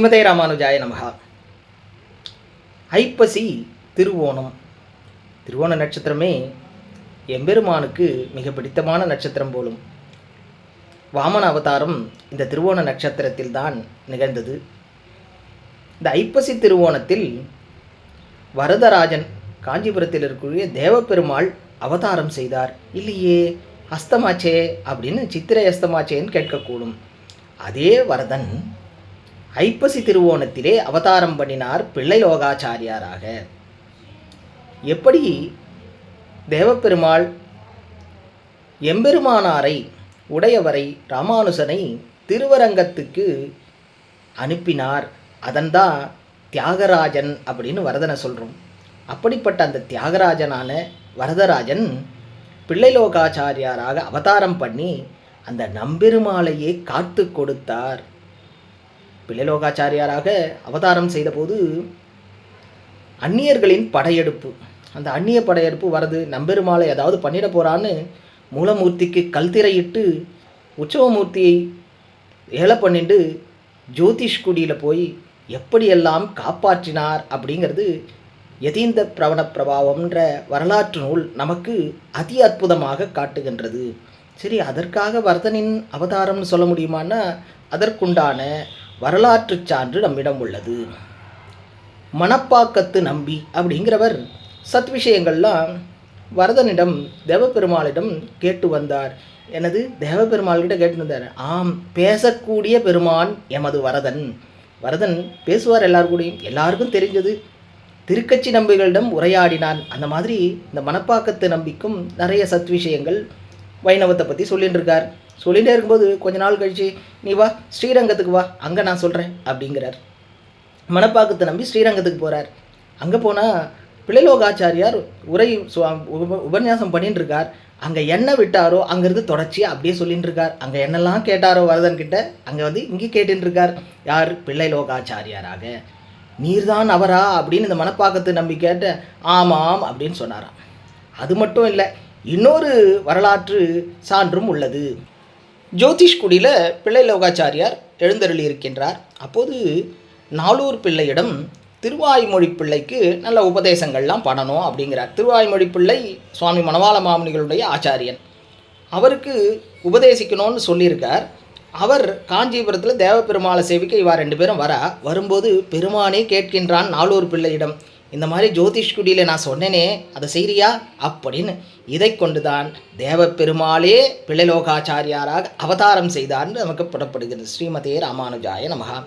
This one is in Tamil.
ஸ்ரீமதே ராமானுஜாய நமகா ஐப்பசி திருவோணம். திருவோண நட்சத்திரமே எம்பெருமானுக்கு மிக பிடித்தமான நட்சத்திரம் போலும். வாமன அவதாரம் இந்த திருவோண நட்சத்திரத்தில் தான் நிகழ்ந்தது. இந்த ஐப்பசி திருவோணத்தில் வரதராஜன் காஞ்சிபுரத்தில் இருக்கக்கூடிய தேவப்பெருமாள் அவதாரம் செய்தார். இல்லையே அஸ்தமாச்சே அப்படின்னு சித்திரை அஸ்தமாச்சேன்னு கேட்கக்கூடும். அதே வரதன் ஐப்பசி திருவோணத்திலே அவதாரம் பண்ணினார் பிள்ளை லோகாச்சாரியாராக. எப்படி தேவப்பெருமாள் எம்பெருமானாரை உடையவரை ராமானுசனை திருவரங்கத்துக்கு அனுப்பினார். அதன்தான் தியாகராஜன் அப்படின்னு வரதனை சொல்கிறோம் அப்படிப்பட்ட அந்த தியாகராஜனான வரதராஜன் பிள்ளைலோகாச்சாரியாராக அவதாரம் பண்ணி அந்த நம்பெருமாளையே காத்து கொடுத்தார். பிள்ளைலோகாச்சாரியாராக அவதாரம் செய்தபோது அந்நியர்களின் படையெடுப்பு. அந்த அந்நிய படையெடுப்பு வரது நம்பெருமாளை ஏதாவது பண்ணிட போகிறான்னு மூலமூர்த்திக்கு கல்திரையிட்டு உற்சவமூர்த்தியை ஏல பண்ணிட்டு ஜோதிஷ்குடியில் போய் எப்படியெல்லாம் காப்பாற்றினார் அப்படிங்கிறது யதீந்த பிரவண பிரபாவம்ன்ற வரலாற்று நூல் நமக்கு அதி அற்புதமாக காட்டுகின்றது. சரி அதற்காக வரதனின் அவதாரம்னு சொல்ல முடியுமான்னா அதற்குண்டான வரலாற்று சான்று நம்மிடம் உள்ளது. மணப்பாக்கத்து நம்பி அப்படிங்கிறவர் சத் விஷயங்கள்லாம் வரதனிடம் தேவபெருமாளிடம் கேட்டு வந்தார். எனது தேவபெருமாள்கிட்ட கேட்டு வந்தார். ஆம் பேசக்கூடிய பெருமான் எமது வரதன். வரதன் பேசுவார் எல்லார் கூடயும். எல்லாருக்கும் தெரிஞ்சது. திருக்கட்சி நம்பிகளிடம் உரையாடினான். அந்த மாதிரி இந்த மணப்பாக்கத்து நம்பிக்கும் நிறைய சத் விஷயங்கள் வைணவத்தை பற்றி சொல்லிட்டு இருக்கார் சொல்லிகிட்டே இருக்கும்போது கொஞ்ச நாள் கழிச்சு நீ வா ஸ்ரீரங்கத்துக்கு வா அங்கே நான் சொல்கிறேன் அப்படிங்கிறார். மணப்பாக்கத்தை நம்பி ஸ்ரீரங்கத்துக்கு போகிறார் அங்கே போனால் பிள்ளைலோகாச்சாரியார் உரை சுவா- உப- உபன்யாசம் பண்ணிட்டு இருக்கார் அங்கே என்ன விட்டாரோ அங்கேருந்து தொடர்ச்சி அப்படியே சொல்லிட்டு இருக்கார் அங்கே என்னெல்லாம் கேட்டாரோ வரதன் கிட்ட அங்கே வந்து இங்கே கேட்டுட்டு இருக்கார் யார்? பிள்ளைலோகாச்சாரியாராக. நீர்தான் அவரா? அப்படின்னு இந்த மனப்பாக்கத்தை நம்பி கேட்ட ஆமாம் அப்படின்னு சொன்னாராம். அது மட்டும் இல்லை இன்னொரு வரலாற்று சான்றும் உள்ளது. ஜோதிஷ்குடியில் பிள்ளை லோகாச்சாரியார் எழுந்தருளி இருக்கின்றார். அப்போது நாளூர் பிள்ளையிடம் திருவாய்மொழி பிள்ளைக்கு நல்ல உபதேசங்கள்லாம் பண்ணணும் அப்படிங்கிறார். திருவாய்மொழி பிள்ளை சுவாமி மணவாள மாமுனிகளுடைய ஆச்சாரியன். அவருக்கு உபதேசிக்கணும்னு சொல்லியிருக்கார். அவர் காஞ்சிபுரத்தில் தேவப்பெருமாளை சேவிக்க இவா ரெண்டு பேரும் வரா. வரும்போது பெருமானே கேட்கின்றான் நாளூர் பிள்ளையிடம் இந்த மாதிரி ஜோதிஷ்குடியில் நான் சொன்னேனே அதை செய்கிறியா அப்படின்னு இதை கொண்டு தான் தேவப்பெருமாளே பிள்ளைலோகாச்சாரியாராக அவதாரம் செய்தார்னு நமக்கு புறப்படுகிறது. ஸ்ரீமதே ராமானுஜாய நமகா